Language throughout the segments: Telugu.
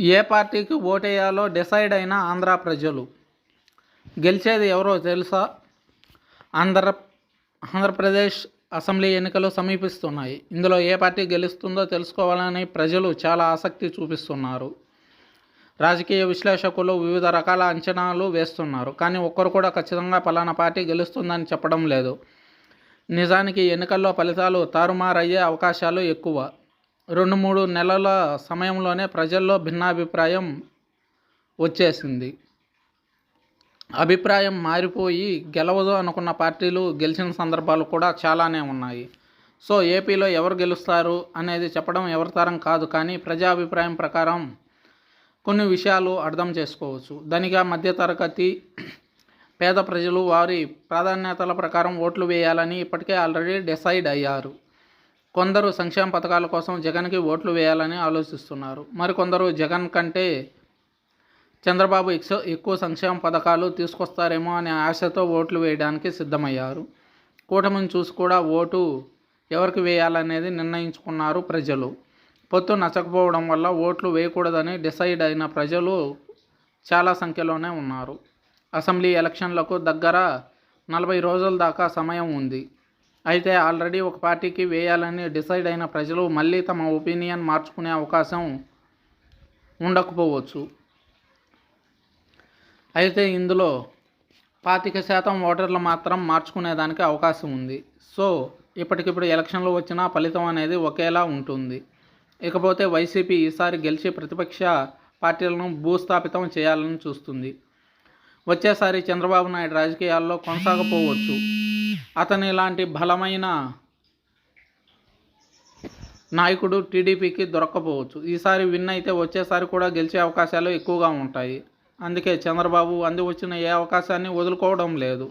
ఏ పార్టీకి ఓటేయాలో డిసైడ్ అయిన ఆంధ్ర ప్రజలు. గెలిచేది ఎవరో తెలుసా? ఆంధ్ర ఆంధ్రప్రదేశ్ అసెంబ్లీ ఎన్నికలు సమీపిస్తున్నాయి. ఇందులో ఏ పార్టీ గెలుస్తుందో తెలుసుకోవాలని ప్రజలు చాలా ఆసక్తి చూపిస్తున్నారు. రాజకీయ విశ్లేషకులు వివిధ రకాల అంచనాలు వేస్తున్నారు. కానీ ఒక్కరు కూడా ఖచ్చితంగా పలానా పార్టీ గెలుస్తుందని చెప్పడం లేదు. నిజానికి ఎన్నికల్లో ఫలితాలు తారుమారయ్యే అవకాశాలు ఎక్కువ. రెండు మూడు నెలల సమయంలోనే ప్రజల్లో భిన్నాభిప్రాయం వచ్చేసింది. అభిప్రాయం మారిపోయి గెలవదు అనుకున్న పార్టీలు గెలిచిన సందర్భాలు కూడా చాలానే ఉన్నాయి. సో ఏపీలో ఎవరు గెలుస్తారు అనేది చెప్పడం ఎవరి తరం కాదు కానీ ప్రజాభిప్రాయం ప్రకారం కొన్ని విషయాలు అర్థం చేసుకోవచ్చు. ధనిక మధ్యతరగతి పేద ప్రజలు వారి ప్రాధాన్యతల ప్రకారం ఓట్లు వేయాలని ఇప్పటికే ఆల్రెడీ డిసైడ్ అయ్యారు. కొందరు సంక్షేమ పథకాల కోసం జగన్కి ఓట్లు వేయాలని ఆలోచిస్తున్నారు. మరికొందరు జగన్ కంటే చంద్రబాబు ఎక్కువ సంక్షేమ పథకాలు తీసుకొస్తారేమో అనే ఆశతో ఓట్లు వేయడానికి సిద్ధమయ్యారు. కూటమిని చూసి కూడా ఓటు ఎవరికి వేయాలనేది నిర్ణయించుకున్నారు ప్రజలు. పొత్తు నచ్చకపోవడం వల్ల ఓట్లు వేయకూడదని డిసైడ్ అయిన ప్రజలు చాలా సంఖ్యలోనే ఉన్నారు. అసెంబ్లీ ఎలక్షన్లకు దగ్గర నలభై రోజుల దాకా సమయం ఉంది. అయితే ఆల్రెడీ ఒక పార్టీకి వేయాలని డిసైడ్ అయిన ప్రజలు మళ్ళీ తమ ఒపీనియన్ మార్చుకునే అవకాశం ఉండకపోవచ్చు. అయితే ఇందులో పాతిక శాతం ఓటర్లు మాత్రం మార్చుకునేదానికి అవకాశం ఉంది. సో ఇప్పటికిప్పుడు ఎలక్షన్లు వచ్చినా ఫలితం అనేది ఒకేలా ఉంటుంది. ఇకపోతే వైసీపీ ఈసారి గెలిచి ప్రతిపక్ష పార్టీలను భూస్థాపితం చేయాలని చూస్తుంది. వచ్చేసారి చంద్రబాబు నాయుడు రాజకీయాల్లో కొనసాగపోవచ్చు. అతని ఇలాంటి బలమైన నాయకుడు టీడీపీకి దొరక్కపోవచ్చు. ఈసారి విన్ అయితే వచ్చేసారి కూడా గెలిచే అవకాశాలు ఎక్కువగా ఉంటాయి. అందుకే చంద్రబాబు అంది వచ్చిన ఏ అవకాశాన్ని వదులుకోవడం లేదు.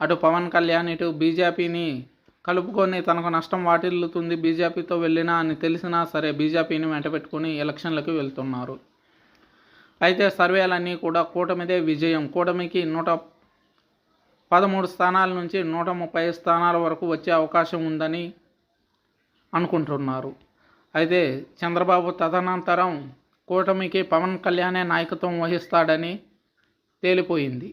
అటు పవన్ కళ్యాణ్ ఇటు బీజేపీని కలుపుకొని తనకు నష్టం వాటిల్లుతుంది బీజేపీతో వెళ్ళినా అని తెలిసినా సరే బీజేపీని వెంటబెట్టుకుని ఎలక్షన్లకు వెళ్తున్నారు. అయితే సర్వేలన్నీ కూడా కూటమిదే విజయం. కూటమికి నూట పదమూడు స్థానాల నుంచి నూట ముప్పై స్థానాల వరకు వచ్చే అవకాశం ఉందని అనుకుంటున్నారు. అయితే చంద్రబాబు తదనంతరం కూటమికి పవన్ కళ్యాణే నాయకత్వం వహిస్తాడని తేలిపోయింది.